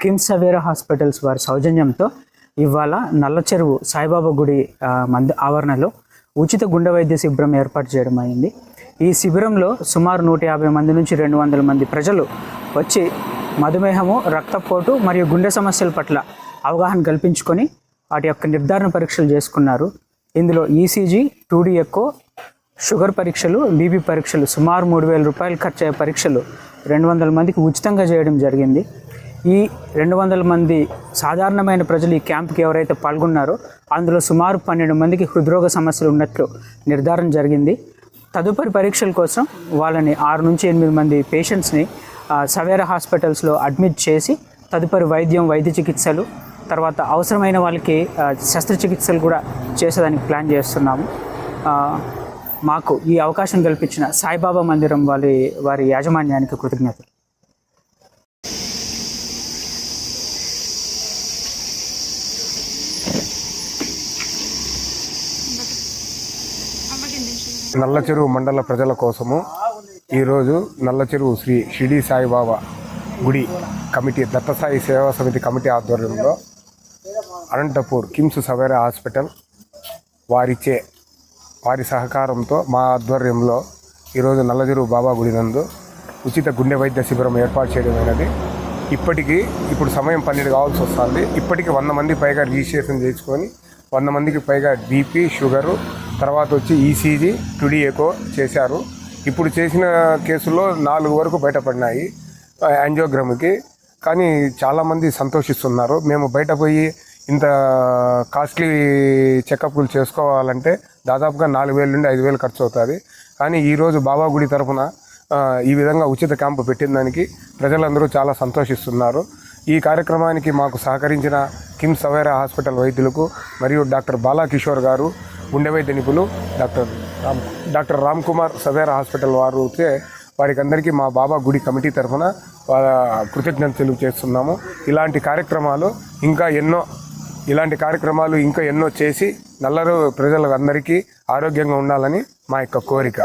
KIMS Savera hospitals వారి సౌజన్యంతో ఇవాళ నల్ల చెరువు సాయిబాబా గుడి మంది ఆవరణలో ఉచిత గుండె వైద్య శిబిరం ఏర్పాటు చేయడం అయింది. ఈ శిబిరంలో సుమారు నూట యాభై మంది నుంచి రెండు వందల మంది ప్రజలు వచ్చి మధుమేహము రక్తపోటు మరియు గుండె సమస్యల పట్ల అవగాహన కల్పించుకొని వాటి యొక్క నిర్ధారణ పరీక్షలు చేసుకున్నారు. ఇందులో ఈసీజీ టూడీ ఎక్కో షుగర్ పరీక్షలు బీపీ పరీక్షలు సుమారు మూడు వేల రూపాయలు ఖర్చు అయ్యే పరీక్షలు రెండు వందల మందికి ఉచితంగా చేయడం జరిగింది. ఈ రెండు వందల మంది సాధారణమైన ప్రజలు ఈ క్యాంప్కి ఎవరైతే పాల్గొన్నారో అందులో సుమారు పన్నెండు మందికి హృద్రోగ సమస్యలు ఉన్నట్లు నిర్ధారణ జరిగింది. తదుపరి పరీక్షల కోసం వాళ్ళని ఆరు నుంచి ఎనిమిది మంది పేషెంట్స్ని ఆ, సవేరా హాస్పిటల్స్లో అడ్మిట్ చేసి తదుపరి వైద్యం వైద్య చికిత్సలు తర్వాత అవసరమైన వాళ్ళకి శస్త్రచికిత్సలు కూడా చేసేదానికి ప్లాన్ చేస్తున్నాము. మాకు ఈ అవకాశం కల్పించిన సాయిబాబా మందిరం వారి వారి యాజమాన్యానికి కృతజ్ఞతలు. నల్లచెరువు మండల ప్రజల కోసము ఈరోజు నల్లచెరువు శ్రీ షిడి సాయిబాబా గుడి కమిటీ దత్తసాయి సేవా సమితి కమిటీ ఆధ్వర్యంలో అనంతపూర్ కిమ్స్ సవేరా హాస్పిటల్ వారిచే వారి సహకారంతో మా ఆధ్వర్యంలో ఈరోజు నల్లచెరువు బాబా గుడి నందు ఉచిత గుండె వైద్య శిబిరం ఏర్పాటు చేయడమైనది ఇప్పటికీ ఇప్పుడు సమయం పన్నెండు కావాల్సి వస్తుంది. ఇప్పటికీ వంద మంది పైగా రిజిస్ట్రేషన్ చేసుకొని వంద మందికి పైగా బీపీ షుగరు తర్వాత వచ్చి ఈసీజీ టుడీ ఎకో చేశారు. ఇప్పుడు చేసిన కేసుల్లో నాలుగు వరకు బయటపడినాయి యాంజియోగ్రామ్కి. కానీ చాలామంది సంతోషిస్తున్నారు. మేము బయట పోయి ఇంత కాస్ట్లీ చెకప్లు చేసుకోవాలంటే దాదాపుగా నాలుగు వేల నుండి ఐదు వేలు ఖర్చు అవుతుంది. కానీ ఈరోజు బాబా గుడి తరఫున ఈ విధంగా ఉచిత క్యాంపు పెట్టిన దానికి ప్రజలందరూ చాలా సంతోషిస్తున్నారు. ఈ కార్యక్రమానికి మాకు సహకరించిన కిమ్స్ సవేరా హాస్పిటల్ వైద్యులకు మరియు డాక్టర్ బాలాకిషోర్ గారు గుండె వైద్య నిపుణులు doctor Ram doctor Ram Kumar Savera hospital వారు అయితే వారికి అందరికీ మా బాబా గుడి కమిటీ తరఫున వాళ్ళ కృతజ్ఞతలు చేస్తున్నాము ఇలాంటి కార్యక్రమాలు ఇంకా ఎన్నో ఇలాంటి కార్యక్రమాలు ఇంకా ఎన్నో చేసి నల్లరు ప్రజలందరికీ ఆరోగ్యంగా ఉండాలని మా యొక్క కోరిక.